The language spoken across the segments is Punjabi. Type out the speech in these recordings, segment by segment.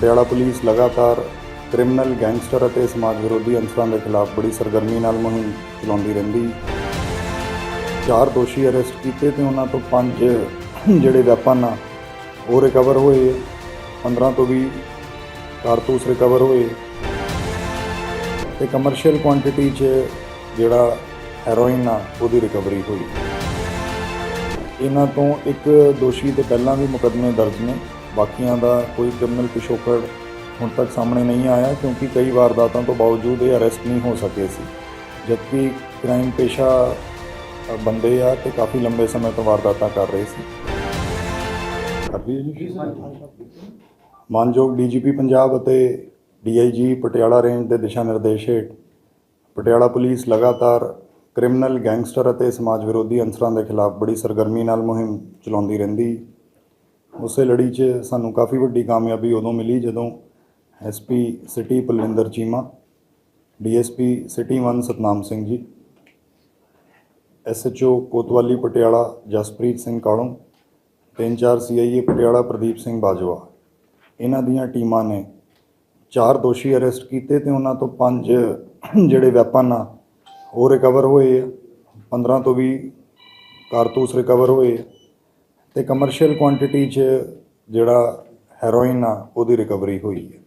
ਪਟਿਆਲਾ ਪੁਲਿਸ ਲਗਾਤਾਰ ਕ੍ਰਿਮੀਨਲ ਗੈਂਗਸਟਰ ਅਤੇ ਸਮਾਜ ਵਿਰੋਧੀ ਅੰਸਰਾਂ ਦੇ ਖਿਲਾਫ ਬੜੀ ਸਰਗਰਮੀ ਨਾਲ ਮੁਹਿੰਮ ਚਲਾਉਂਦੀ ਰਹਿੰਦੀ। ਚਾਰ ਦੋਸ਼ੀ ਅਰੈਸਟ ਕੀਤੇ ਤੇ ਉਹਨਾਂ ਤੋਂ ਪੰਜ ਜਿਹੜੇ ਵੈਪਨ ਆ, ਉਹ ਰਿਕਵਰ ਹੋਏ। 15 ਤੋਂ 20 ਕਾਰਤੂਸ ਰਿਕਵਰ ਹੋਏ। ਤੇ ਕਮਰਸ਼ੀਅਲ ਕੁਆਂਟੀਟੀ 'ਚ ਜਿਹੜਾ ਹੈਰੋਇਨ ਆ, ਉਹਦੀ ਰਿਕਵਰੀ ਹੋਈ। ਇਹਨਾਂ ਤੋਂ ਇੱਕ ਦੋਸ਼ੀ ਤੇ ਪਹਿਲਾਂ ਵੀ ਮੁਕੱਦਮੇ ਦਰਜ ਨੇ। ਬਾਕੀਆਂ ਦਾ ਕੋਈ ਕ੍ਰਿਮੀਨਲ ਪਿਛੋਕੜ ਹੁਣ ਤੱਕ ਸਾਹਮਣੇ ਨਹੀਂ ਆਇਆ ਕਿਉਂਕਿ ਕਈ ਵਾਰਦਾਤਾਂ ਤੋਂ ਬਾਵਜੂਦ ਇਹ ਅਰੈਸਟ ਨਹੀਂ ਹੋ ਸਕੇ ਸੀ। ਜਦਕਿ ਕ੍ਰਾਈਮ ਪੇਸ਼ਾ ਬੰਦੇ ਆ ਤੇ ਕਾਫੀ ਲੰਬੇ ਸਮੇਂ ਤੋਂ ਵਾਰਦਾਤਾਂ ਕਰ ਰਹੇ ਸੀ। ਮਾਨਯੋਗ ਡੀਜੀਪੀ ਪੰਜਾਬ ਅਤੇ ਡੀਆਈਜੀ ਪਟਿਆਲਾ ਰੇਂਜ ਦੇ ਦਿਸ਼ਾ ਨਿਰਦੇਸ਼ ਹੇਠ ਪਟਿਆਲਾ ਪੁਲਿਸ ਲਗਾਤਾਰ ਕ੍ਰਿਮੀਨਲ ਗੈਂਗਸਟਰ ਅਤੇ ਸਮਾਜ ਵਿਰੋਧੀ ਅੰਸਰਾਂ ਦੇ ਖਿਲਾਫ ਬੜੀ ਸਰਗਰਮੀ ਨਾਲ ਮੁਹਿੰਮ ਚਲਾਉਂਦੀ ਰਹਿੰਦੀ। ਉਸੇ ਲੜੀ 'ਚ ਸਾਨੂੰ ਕਾਫੀ ਵੱਡੀ ਕਾਮਯਾਬੀ ਉਦੋਂ ਮਿਲੀ ਜਦੋਂ SP city Palwinder Cheema DSP city 1 Satnam Singh ji SHO Kotwali Patiala Jaspreet Singh Kalon, ਤਿੰਨ ਚਾਰ ਸੀਆਈਏ ਪਟਿਆਲਾ ਪ੍ਰਦੀਪ ਸਿੰਘ ਬਾਜਵਾ। ਇਹਨਾਂ ਦੀਆਂ ਟੀਮਾਂ ਨੇ ਚਾਰ ਦੋਸ਼ੀ ਅਰੈਸਟ ਕੀਤੇ ਤੇ ਉਹਨਾਂ ਤੋਂ ਪੰਜ ਜਿਹੜੇ ਵੈਪਨ ਆ ਉਹ ਰਿਕਵਰ ਹੋਏ ਆ 15 ਤੋਂ 20 ਕਾਰਤੂਸ ਰਿਕਵਰ ਹੋਏ ਆ। ਤੇ ਕਮਰਸ਼ੀਅਲ ਕੁਆਂਟੀਟੀ 'ਚ ਜਿਹੜਾ ਹੈਰੋਇਨ ਆ, ਉਹਦੀ ਰਿਕਵਰੀ ਹੋਈ ਹੈ।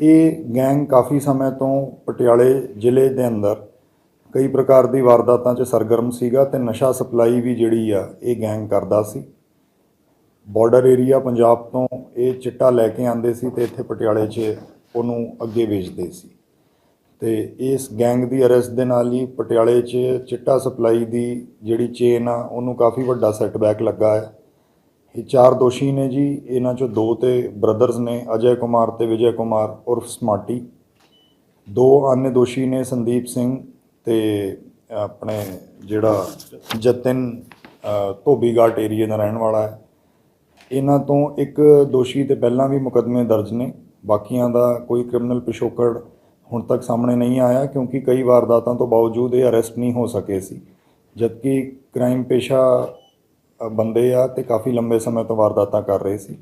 ਇਹ ਗੈਂਗ ਕਾਫੀ ਸਮੇਂ ਤੋਂ ਪਟਿਆਲੇ ਜ਼ਿਲ੍ਹੇ ਦੇ ਅੰਦਰ ਕਈ ਪ੍ਰਕਾਰ ਦੀ ਵਾਰਦਾਤਾਂ 'ਚ ਸਰਗਰਮ ਸੀਗਾ ਤੇ ਨਸ਼ਾ ਸਪਲਾਈ ਵੀ ਜਿਹੜੀ ਆ, ਇਹ ਗੈਂਗ ਕਰਦਾ ਸੀ। ਬਾਰਡਰ ਏਰੀਆ ਪੰਜਾਬ ਤੋਂ ਇਹ ਚਿੱਟਾ ਲੈ ਕੇ ਆਂਦੇ ਸੀ ਤੇ ਇੱਥੇ ਪਟਿਆਲੇ 'ਚ ਉਹਨੂੰ ਅੱਗੇ ਵੇਚਦੇ ਸੀ। ਤੇ ਇਸ ਗੈਂਗ ਦੀ ਅਰੈਸਟ ਦੇ ਨਾਲ ਹੀ ਪਟਿਆਲੇ 'ਚ ਚਿੱਟਾ ਸਪਲਾਈ ਦੀ ਜਿਹੜੀ ਚੇਨ ਆ, ਉਹਨੂੰ ਕਾਫੀ ਵੱਡਾ ਸੈਟਬੈਕ ਲੱਗਾ ਹੈ। ਇਹ ਚਾਰ ਦੋਸ਼ੀ ਨੇ ਜੀ, ਇਹਨਾਂ 'ਚੋਂ ਦੋ ਤੇ ਬ੍ਰਦਰਸ ਨੇ, ਅਜੇ ਕੁਮਾਰ ਤੇ ਵਿਜੇ ਕੁਮਾਰ ਉਰਫ ਸਮਾਟੀ। ਦੋ ਆਨੇ ਦੋਸ਼ੀ ਨੇ, ਸੰਦੀਪ ਸਿੰਘ ਤੇ ਆਪਣੇ ਜਿਹੜਾ ਜਤਨ ਧੋਬੀਗਾਟ ਏਰੀਆ ਦਾ ਰਹਿਣ ਵਾਲਾ ਹੈ। ਇਹਨਾਂ ਤੋਂ ਇੱਕ ਦੋਸ਼ੀ ਤੇ ਪਹਿਲਾਂ ਵੀ ਮੁਕਦਮੇ ਦਰਜ ਨੇ, ਬਾਕੀਆਂ ਦਾ ਕੋਈ ਕ੍ਰਿਮੀਨਲ ਪਿਸ਼ੋਕੜ ਹੁਣ ਤੱਕ ਸਾਹਮਣੇ ਨਹੀਂ ਆਇਆ ਕਿਉਂਕਿ ਕਈ ਵਾਰਦਾਤਾਂ ਤੋਂ ਬਾਵਜੂਦ ਇਹ ਅਰੈਸਟ ਨਹੀਂ ਹੋ ਸਕੇ ਸੀ। ਜਦਕਿ ਕ੍ਰਾਈਮ ਪੇਸ਼ਾ ਬੰਦੇ ਆ ਤੇ ਕਾਫੀ ਲੰਬੇ ਸਮੇਂ ਤੋਂ ਵਾਰਦਾਤਾਂ ਕਰ ਰਹੇ ਸੀ।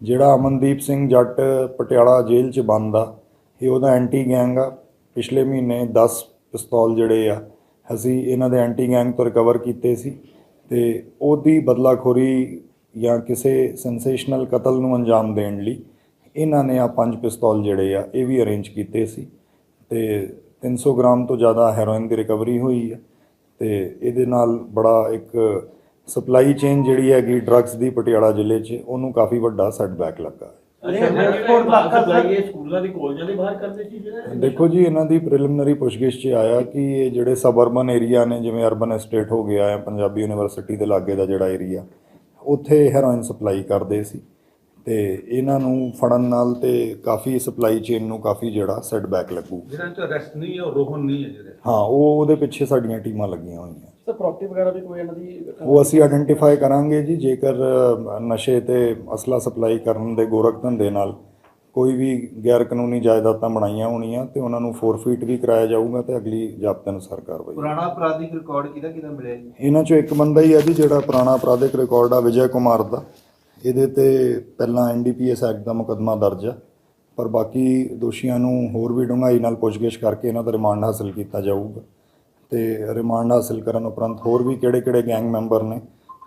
ਜਿਹੜਾ ਅਮਨਦੀਪ ਸਿੰਘ ਜੱਟ ਪਟਿਆਲਾ ਜੇਲ੍ਹ 'ਚ ਬੰਦ ਆ, ਇਹ ਉਹਦਾ ਐਂਟੀ ਗੈਂਗ ਆ। ਪਿਛਲੇ ਮਹੀਨੇ 10 ਪਿਸਤੌਲ ਜਿਹੜੇ ਆ, ਅਸੀਂ ਇਹਨਾਂ ਦੇ ਐਂਟੀ ਗੈਂਗ ਤੋਂ ਰਿਕਵਰ ਕੀਤੇ ਸੀ ਤੇ ਉਹਦੀ ਬਦਲਾਖੋਰੀ ਜਾਂ ਕਿਸੇ ਸੈਂਸੇਸ਼ਨਲ ਕਤਲ ਨੂੰ ਅੰਜਾਮ ਦੇਣ ਲਈ ਇਹਨਾਂ ਨੇ ਆ ਪੰਜ ਪਿਸਤੌਲ ਜਿਹੜੇ ਆ, ਇਹ ਵੀ ਅਰੇਂਜ ਕੀਤੇ ਸੀ। ਤੇ 300 ਗ੍ਰਾਮ ਤੋਂ ਜ਼ਿਆਦਾ ਹੈਰੋਇਨ ਦੀ ਰਿਕਵਰੀ ਹੋਈ ਹੈ ਤੇ ਇਹਦੇ ਨਾਲ ਬੜਾ ਇੱਕ ਸਪਲਾਈ ਚੇਨ ਜਿਹੜੀ ਹੈਗੀ ਡਰੱਗਸ ਦੀ ਪਟਿਆਲਾ ਜ਼ਿਲ੍ਹੇ 'ਚ ਉਹਨੂੰ ਕਾਫੀ ਵੱਡਾ ਸੈਟਬੈਕ ਲੱਗਾ ਹੈ। ਦੇਖੋ ਜੀ ਇਹਨਾਂ ਦੀ ਪ੍ਰੀਲਿਮਿਨਰੀ ਪੁੱਛਗਿੱਛ 'ਚ ਆਇਆ ਕਿ ਇਹ ਜਿਹੜੇ ਸਬਰਬਨ ਏਰੀਆ ਨੇ ਜਿਵੇਂ ਅਰਬਨ ਐਸਟੇਟ ਹੋ ਗਿਆ ਹੈ ਪੰਜਾਬੀ ਯੂਨੀਵਰਸਿਟੀ ਦੇ ਲਾਗੇ ਦਾ ਜਿਹੜਾ ਏਰੀਆ ਉੱਥੇ ਹੈਰੋਇਨ ਸਪਲਾਈ ਕਰਦੇ ਸੀ। ਤੇ ਇਹਨਾਂ ਨੂੰ ਫੜਨ ਨਾਲ ਤੇ ਕਾਫੀ ਸਪਲਾਈ ਚੇਨ ਨੂੰ ਕਾਫੀ ਜਿਹੜਾ ਸੈਟਬੈਕ ਲੱਗੂ। ਜਿਹਨਾਂ ਚ ਅਰੈਸਟ ਨਹੀਂ ਹੈ ਉਹ ਰੋਹਨ ਨਹੀਂ ਹੈ ਜਿਹੜੇ। ਹਾਂ ਉਹ ਉਹਦੇ ਪਿੱਛੇ ਸਾਡੀਆਂ ਟੀਮਾਂ ਲੱਗੀਆਂ ਹੋਈਆਂ। ਸਰ ਪ੍ਰਾਪਰਟੀ ਵਗੈਰਾ ਵੀ ਕੋਈ ਇਹਨਾਂ ਦੀ ਉਹ ਅਸੀਂ ਆਇਡੈਂਟੀਫਾਈ ਕਰਾਂਗੇ ਜੀ ਜੇਕਰ ਨਸ਼ੇ ਤੇ ਅਸਲਾ ਸਪਲਾਈ ਕਰਨ ਦੇ ਗੋਰਖ ਧੰਦੇ ਨਾਲ ਕੋਈ ਵੀ ਗੈਰ ਕਾਨੂੰਨੀ ਜਾਇਦਾਦਾਂ ਬਣਾਈਆਂ ਹੋਣੀਆਂ ਤੇ ਉਹਨਾਂ ਨੂੰ ਫੋਰਫੀਟ ਵੀ ਕਰਾਇਆ ਜਾਊਗਾ ਤੇ ਅਗਲੀ ਜ਼ਾਬਤੇ ਅਨੁਸਾਰ ਕਾਰਵਾਈ। ਪੁਰਾਣਾ ਅਪਰਾਧਿਕ ਰਿਕਾਰਡ ਕਿਹਦਾ ਕਿਹਦਾ ਮਿਲਿਆ ਜੀ? ਇਹਨਾਂ ਚੋਂ ਇੱਕ ਬੰਦਾ ਹੀ ਹੈ ਜੀ ਜਿਹੜਾ ਪੁਰਾਣਾ ਅਪਰਾਧਿਕ ਰਿਕਾਰਡ ਆ ਵਿਜੇ ਕੁਮਾਰ ਦਾ। ਇਹਦੇ ਤੇ ਪਹਿਲਾਂ ਐਨਡੀਪੀਐਸ ਐਕਟ ਦਾ ਮੁਕੱਦਮਾ ਦਰਜ ਆ ਪਰ ਬਾਕੀ ਦੋਸ਼ੀਆਂ ਨੂੰ ਹੋਰ ਵੀ ਡੂੰਘਾਈ ਨਾਲ ਪੁੱਛਗਿੱਛ ਕਰਕੇ ਇਹਨਾਂ ਦਾ ਰਿਮਾਂਡ ਹਾਸਲ ਕੀਤਾ ਜਾਊਗਾ। ਤੇ ਰਿਮਾਂਡ ਹਾਸਲ ਕਰਨ ਉਪਰੰਤ ਹੋਰ ਵੀ ਕਿਹੜੇ-ਕਿਹੜੇ ਗੈਂਗ ਮੈਂਬਰ ਨੇ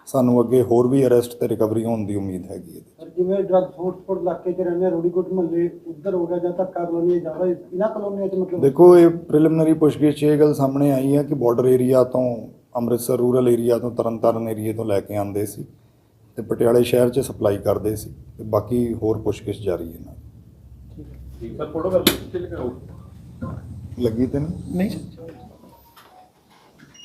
ਸਾਨੂੰ ਅੱਗੇ ਹੋਰ ਵੀ ਅਰੈਸਟ ਤੇ ਰਿਕਵਰੀ ਹੋਣ ਦੀ ਉਮੀਦ ਹੈਗੀ ਹੈ। ਸਰ, ਜਿਵੇਂ ਡਰੱਗ ਹੌਟਸਪੌਟ ਇਲਾਕੇ 'ਚ ਰਹਿੰਦੇ ਆ ਰੋਡੀਕੋਟ ਮਹੱਲੇ ਉੱਧਰ ਹੋ ਗਿਆ ਜਾਂ ਧੱਕਾ ਕਲੋਨੀ ਜ਼ਿਆਦਾ ਇਹਨਾਂ ਕਲੋਨੀਆਂ 'ਚ ਮਤਲਬ ਦੇਖੋ ਇਹ ਪ੍ਰੀਲਿਮਿਨਰੀ ਪੁੱਛਗਿੱਛ ਇਹ ਗੱਲ ਸਾਹਮਣੇ ਆਈ ਹੈ ਕਿ ਬਾਰਡਰ ਏਰੀਆ ਤੋਂ ਅੰਮ੍ਰਿਤਸਰ ਰੂਰਲ ਏਰੀਆ ਤੋਂ ਤਰਨਤਾਰਨ ਏਰੀਆ ਤੋਂ ਲੈ ਕੇ ਆਉਂਦੇ ਸੀ। ਤੇ ਪਟਿਆਲੇ ਸ਼ਹਿਰ 'ਚ ਸਪਲਾਈ ਕਰਦੇ ਸੀ ਤੇ ਬਾਕੀ ਹੋਰ ਪੁੱਛਗਿੱਛ ਜਾਰੀ ਹੈ ਇਹਨਾਂ ਦੀ। ਠੀਕ ਸਰ ਫੋਟੋ ਕਰ ਕਿੱਥੇ ਲਗਾਓ ਲੱਗੀ ਤੇ ਨਹੀਂ? ਨਹੀਂ।